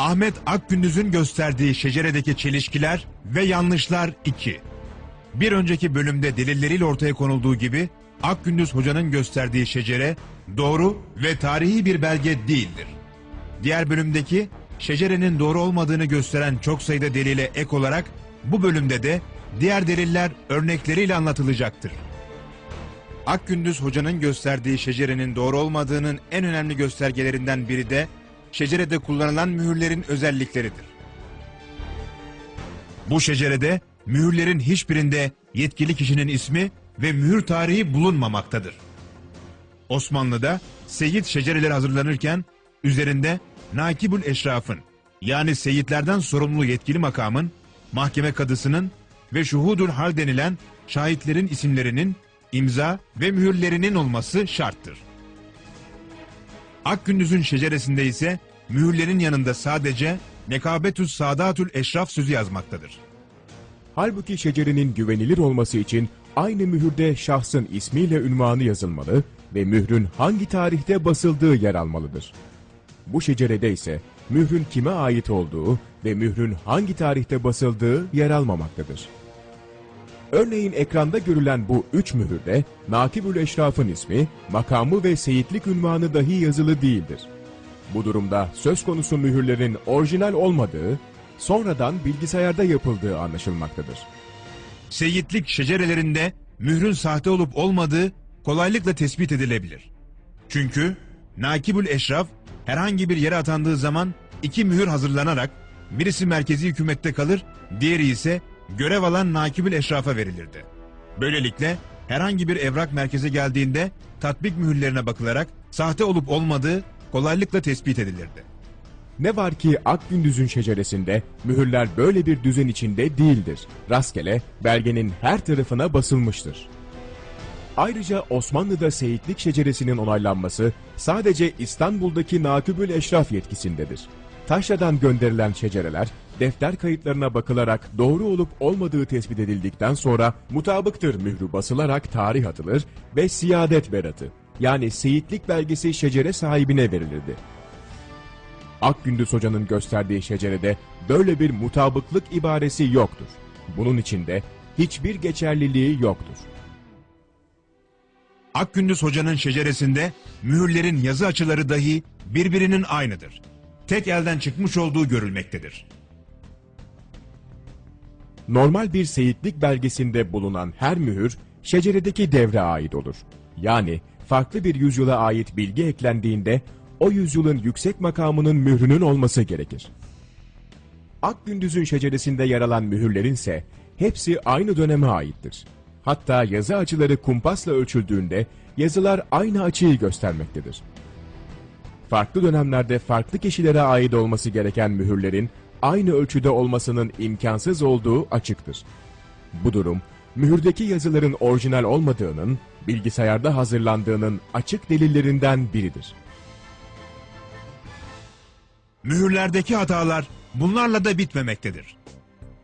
Ahmet Akgündüz'ün gösterdiği şeceredeki çelişkiler ve yanlışlar 2. Bir önceki bölümde delilleriyle ortaya konulduğu gibi Akgündüz Hoca'nın gösterdiği şecere doğru ve tarihi bir belge değildir. Diğer bölümdeki şecerenin doğru olmadığını gösteren çok sayıda delile ek olarak bu bölümde de diğer deliller örnekleriyle anlatılacaktır. Akgündüz Hoca'nın gösterdiği şecerenin doğru olmadığının en önemli göstergelerinden biri de şecerede kullanılan mühürlerin özellikleridir. Bu şecerede mühürlerin hiçbirinde yetkili kişinin ismi ve mühür tarihi bulunmamaktadır. Osmanlı'da seyit şecereleri hazırlanırken üzerinde nakibül eşrafın yani seyitlerden sorumlu yetkili makamın, mahkeme kadısının ve şuhudul hal denilen şahitlerin isimlerinin imza ve mühürlerinin olması şarttır. Akgündüz'ün şeceresinde ise mühürlerin yanında sadece Nekabetüs Sadatül Eşraf sözü yazmaktadır. Halbuki şecerenin güvenilir olması için aynı mühürde şahsın ismiyle ünvanı yazılmalı ve mührün hangi tarihte basıldığı yer almalıdır. Bu şecerede ise mührün kime ait olduğu ve mührün hangi tarihte basıldığı yer almamaktadır. Örneğin ekranda görülen bu üç mühürde Nakibül Eşraf'ın ismi, makamı ve seyitlik ünvanı dahi yazılı değildir. Bu durumda söz konusu mühürlerin orijinal olmadığı, sonradan bilgisayarda yapıldığı anlaşılmaktadır. Seyitlik şecerelerinde mührün sahte olup olmadığı kolaylıkla tespit edilebilir. Çünkü Nakibül Eşraf herhangi bir yere atandığı zaman iki mühür hazırlanarak birisi merkezi hükümette kalır, diğeri ise görev alan Nakibül Eşraf'a verilirdi. Böylelikle herhangi bir evrak merkeze geldiğinde tatbik mühürlerine bakılarak sahte olup olmadığı kolaylıkla tespit edilirdi. Ne var ki Akgündüz'ün şeceresinde mühürler böyle bir düzen içinde değildir. Rastgele belgenin her tarafına basılmıştır. Ayrıca Osmanlı'da seyitlik şeceresinin onaylanması sadece İstanbul'daki Nakıbül Eşraf yetkisindedir. Taşra'dan gönderilen şecereler defter kayıtlarına bakılarak doğru olup olmadığı tespit edildikten sonra mutabıktır mührü basılarak tarih atılır ve siyadet beratı yani seyitlik belgesi şecere sahibine verilirdi. Akgündüz Hoca'nın gösterdiği şecerede böyle bir mutabıklık ibaresi yoktur. Bunun içinde hiçbir geçerliliği yoktur. Akgündüz Hoca'nın şeceresinde mühürlerin yazı açıları dahi birbirinin aynıdır. Tek elden çıkmış olduğu görülmektedir. Normal bir seyitlik belgesinde bulunan her mühür şeceredeki devre ait olur. Yani farklı bir yüzyıla ait bilgi eklendiğinde o yüzyılın yüksek makamının mührünün olması gerekir. Akgündüz'ün şeceresinde yer alan mühürlerin ise hepsi aynı döneme aittir. Hatta yazı açıları kumpasla ölçüldüğünde yazılar aynı açıyı göstermektedir. Farklı dönemlerde farklı kişilere ait olması gereken mühürlerin aynı ölçüde olmasının imkansız olduğu açıktır. Bu durum, mühürdeki yazıların orijinal olmadığının, bilgisayarda hazırlandığının açık delillerinden biridir. Mühürlerdeki hatalar bunlarla da bitmemektedir.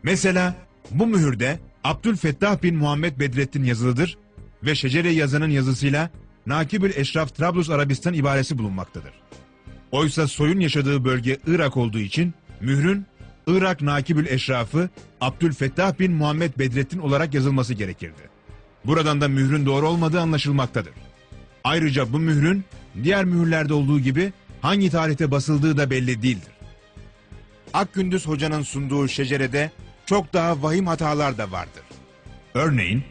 Mesela bu mühürde Abdülfettah bin Muhammed Bedrettin yazılıdır ve şecere yazanın yazısıyla Nakibül Eşraf Trablus Arabistan ibaresi bulunmaktadır. Oysa soyun yaşadığı bölge Irak olduğu için mührün Irak Nakibül Eşrafı Abdülfettah bin Muhammed Bedrettin olarak yazılması gerekirdi. Buradan da mührün doğru olmadığı anlaşılmaktadır. Ayrıca bu mührün diğer mühürlerde olduğu gibi hangi tarihte basıldığı da belli değildir. Akgündüz Hoca'nın sunduğu şecerede çok daha vahim hatalar da vardır. Örneğin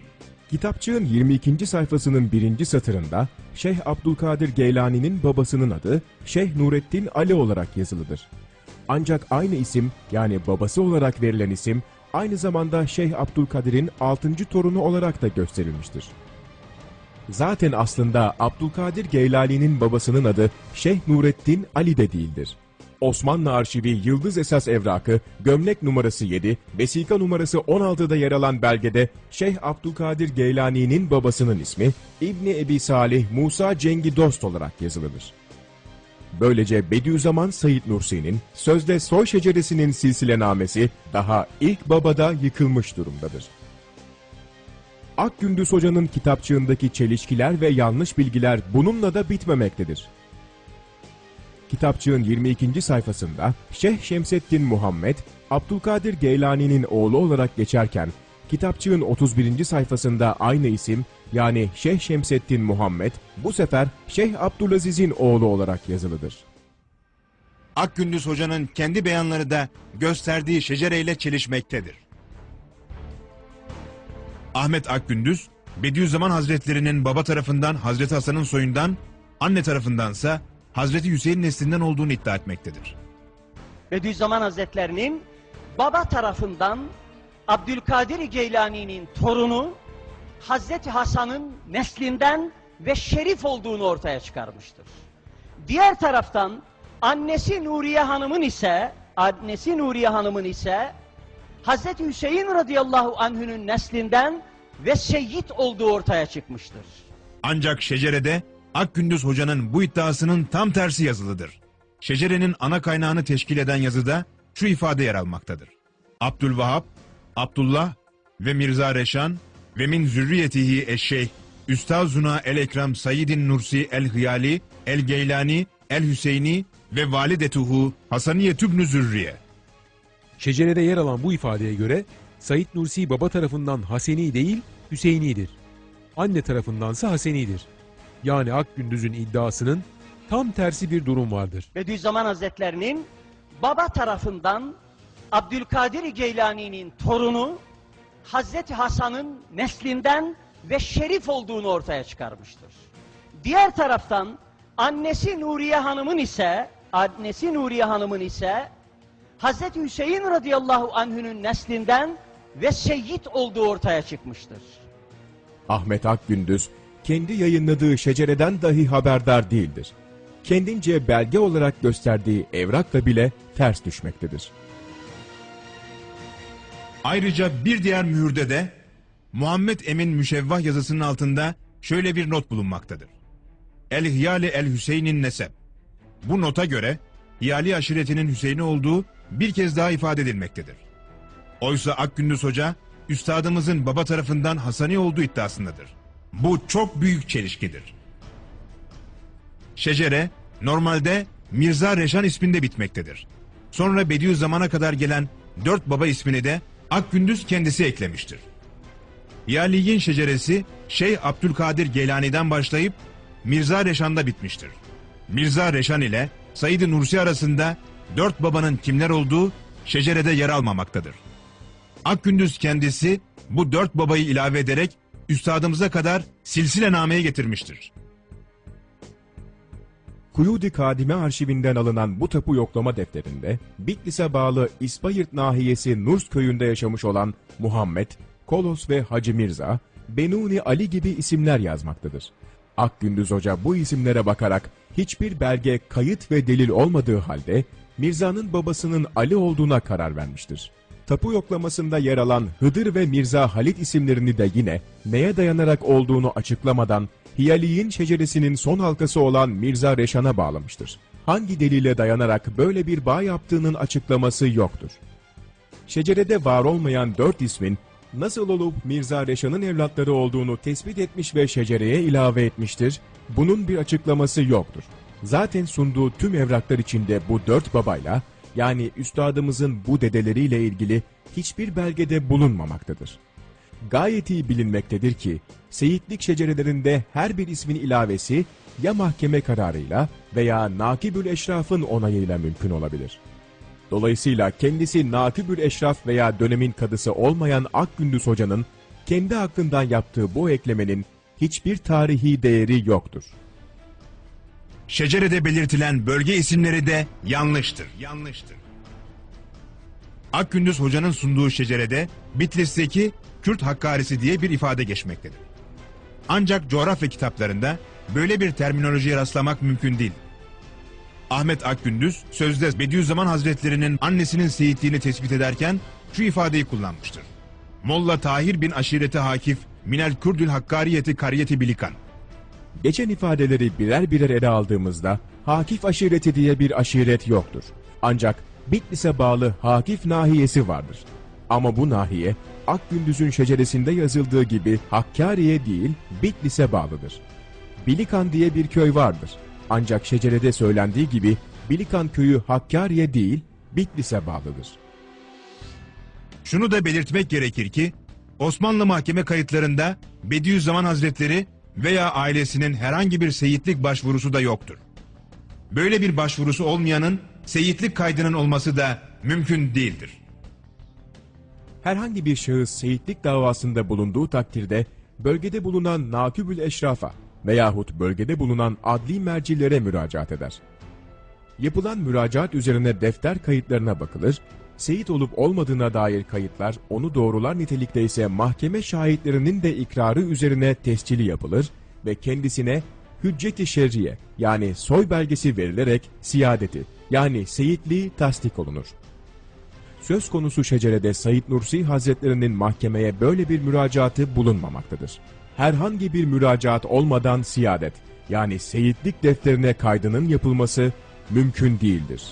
Kitapçığın 22. sayfasının birinci satırında Şeyh Abdülkadir Geylani'nin babasının adı Şeyh Nurettin Ali olarak yazılıdır. Ancak aynı isim yani babası olarak verilen isim aynı zamanda Şeyh Abdülkadir'in 6. torunu olarak da gösterilmiştir. Zaten aslında Abdülkadir Geylani'nin babasının adı Şeyh Nurettin Ali de değildir. Osmanlı Arşivi Yıldız Esas Evrakı, gömlek numarası 7, vesika numarası 16'da yer alan belgede Şeyh Abdülkadir Geylani'nin babasının ismi İbni Ebi Salih Musa Cengi Dost olarak yazılıdır. Böylece Bediüzzaman Said Nursi'nin sözde soy şeceresinin silsilenamesi daha ilk babada yıkılmış durumdadır. Akgündüz Hoca'nın kitapçığındaki çelişkiler ve yanlış bilgiler bununla da bitmemektedir. kitapçığın 22. sayfasında Şeyh Şemseddin Muhammed, Abdülkadir Geylani'nin oğlu olarak geçerken, kitapçığın 31. sayfasında aynı isim yani Şeyh Şemseddin Muhammed bu sefer Şeyh Abdülaziz'in oğlu olarak yazılıdır. Akgündüz Hoca'nın kendi beyanları da gösterdiği şecereyle çelişmektedir. Ahmet Akgündüz, Bediüzzaman Hazretlerinin baba tarafından Hazreti Hasan'ın soyundan, anne tarafındansa Hazreti Hüseyin neslinden olduğunu iddia etmektedir. Bediüzzaman Hazretlerinin baba tarafından Abdülkadir Geylani'nin torunu Hazreti Hasan'ın neslinden ve şerif olduğunu ortaya çıkarmıştır. Diğer taraftan annesi Nuriye Hanım'ın ise annesi Nuriye Hanım'ın ise Hazreti Hüseyin radıyallahu anh'ünün neslinden ve seyyid olduğu ortaya çıkmıştır. Ancak şecerede Akgündüz Hoca'nın bu iddiasının tam tersi yazılıdır. Şecerenin ana kaynağını teşkil eden yazıda şu ifade yer almaktadır. Abdülvahap, Abdullah ve Mirza Reşan ve min zürriyetihi eşşeyh Üstazuna el-Ekrem Sayyidin Nursi el-Hıyali, el-Geylani, el-Hüseyni ve validetuhu Hasaniye Tübnü Zürriye. Şecerede yer alan bu ifadeye göre Said Nursi baba tarafından Haseni değil Hüseyinidir. Anne tarafındansa Hasenidir. Yani Akgündüz'ün iddiasının tam tersi bir durum vardır. Bediüzzaman Hazretlerinin baba tarafından Abdülkadir Geylani'nin torunu Hazreti Hasan'ın neslinden ve şerif olduğunu ortaya çıkarmıştır. Diğer taraftan annesi Nuriye Hanım'ın ise annesi Nuriye Hanım'ın ise Hazreti Hüseyin radıyallahu anh'ünün neslinden ve seyyid olduğu ortaya çıkmıştır. Ahmet Akgündüz kendi yayınladığı şecereden dahi haberdar değildir. Kendince belge olarak gösterdiği evrakla bile ters düşmektedir. Ayrıca bir diğer mühürde de Muhammed Emin Müşevvah yazısının altında şöyle bir not bulunmaktadır. El Hiyali El Hüseyin'in nesep. Bu nota göre Hiyali aşiretinin Hüseyin'i olduğu bir kez daha ifade edilmektedir. Oysa Akgündüz Hoca, üstadımızın baba tarafından Hasani olduğu iddiasındadır. Bu çok büyük çelişkidir. Şecere, normalde Mirza Reşan isminde bitmektedir. Sonra Bediüzzaman'a kadar gelen dört baba ismini de Akgündüz kendisi eklemiştir. Yaliyin şeceresi Şeyh Abdülkadir Geylani'den başlayıp Mirza Reşan'da bitmiştir. Mirza Reşan ile Said-i Nursi arasında dört babanın kimler olduğu şecerede yer almamaktadır. Akgündüz kendisi bu dört babayı ilave ederek üstadımıza kadar silsile nameye getirmiştir. Kuyudi Kadime arşivinden alınan bu tapu yoklama defterinde Bitlis'e bağlı İspayırt nahiyesi Nurs köyünde yaşamış olan Muhammed, Kolos ve Hacı Mirza, Benuni Ali gibi isimler yazmaktadır. Akgündüz Hoca bu isimlere bakarak hiçbir belge, kayıt ve delil olmadığı halde Mirza'nın babasının Ali olduğuna karar vermiştir. Tapu yoklamasında yer alan Hıdır ve Mirza Halit isimlerini de yine neye dayanarak olduğunu açıklamadan Hiyaliyin şeceresinin son halkası olan Mirza Reşan'a bağlamıştır. Hangi delile dayanarak böyle bir bağ yaptığının açıklaması yoktur. Şecerede var olmayan dört ismin nasıl olup Mirza Reşan'ın evlatları olduğunu tespit etmiş ve şecereye ilave etmiştir, bunun bir açıklaması yoktur. Zaten sunduğu tüm evraklar içinde bu dört babayla, yani üstadımızın bu dedeleriyle ilgili hiçbir belgede bulunmamaktadır. Gayet iyi bilinmektedir ki, seyitlik şecerelerinde her bir ismin ilavesi ya mahkeme kararıyla veya Nakibül Eşraf'ın onayıyla mümkün olabilir. Dolayısıyla kendisi Nakibül Eşraf veya dönemin kadısı olmayan Akgündüz Hoca'nın kendi aklından yaptığı bu eklemenin hiçbir tarihi değeri yoktur. Şecerede belirtilen bölge isimleri de yanlıştır. Yanlıştır. Akgündüz Hoca'nın sunduğu şecerede Bitlis'teki Kürt Hakkarisi diye bir ifade geçmektedir. Ancak coğrafya kitaplarında böyle bir terminolojiye rastlamak mümkün değil. Ahmet Akgündüz sözde Bediüzzaman Hazretlerinin annesinin seyitliğini tespit ederken şu ifadeyi kullanmıştır. Molla Tahir bin Aşireti Hakif Minel Kürdül Hakkariyeti Kariyeti Bilikan. Geçen ifadeleri birer birer ele aldığımızda Hakif aşireti diye bir aşiret yoktur. Ancak Bitlis'e bağlı Hakif nahiyesi vardır. Ama bu nahiye Akgündüz'ün şeceresinde yazıldığı gibi Hakkari'ye değil Bitlis'e bağlıdır. Bilikan diye bir köy vardır. Ancak şecerede söylendiği gibi Bilikan köyü Hakkari'ye değil Bitlis'e bağlıdır. Şunu da belirtmek gerekir ki Osmanlı mahkeme kayıtlarında Bediüzzaman Hazretleri veya ailesinin herhangi bir seyitlik başvurusu da yoktur. Böyle bir başvurusu olmayanın seyitlik kaydının olması da mümkün değildir. Herhangi bir şahıs seyitlik davasında bulunduğu takdirde bölgede bulunan nakübül eşrafa veyahut bölgede bulunan adli mercilere müracaat eder. Yapılan müracaat üzerine defter kayıtlarına bakılır, seyit olup olmadığına dair kayıtlar onu doğrular nitelikte ise mahkeme şahitlerinin de ikrarı üzerine tescili yapılır ve kendisine hücceti şerriye yani soy belgesi verilerek siyadeti yani seyitliği tasdik olunur. Söz konusu şecerede Said Nursi Hazretlerinin mahkemeye böyle bir müracaatı bulunmamaktadır. Herhangi bir müracaat olmadan siyadet yani seyitlik defterine kaydının yapılması mümkün değildir.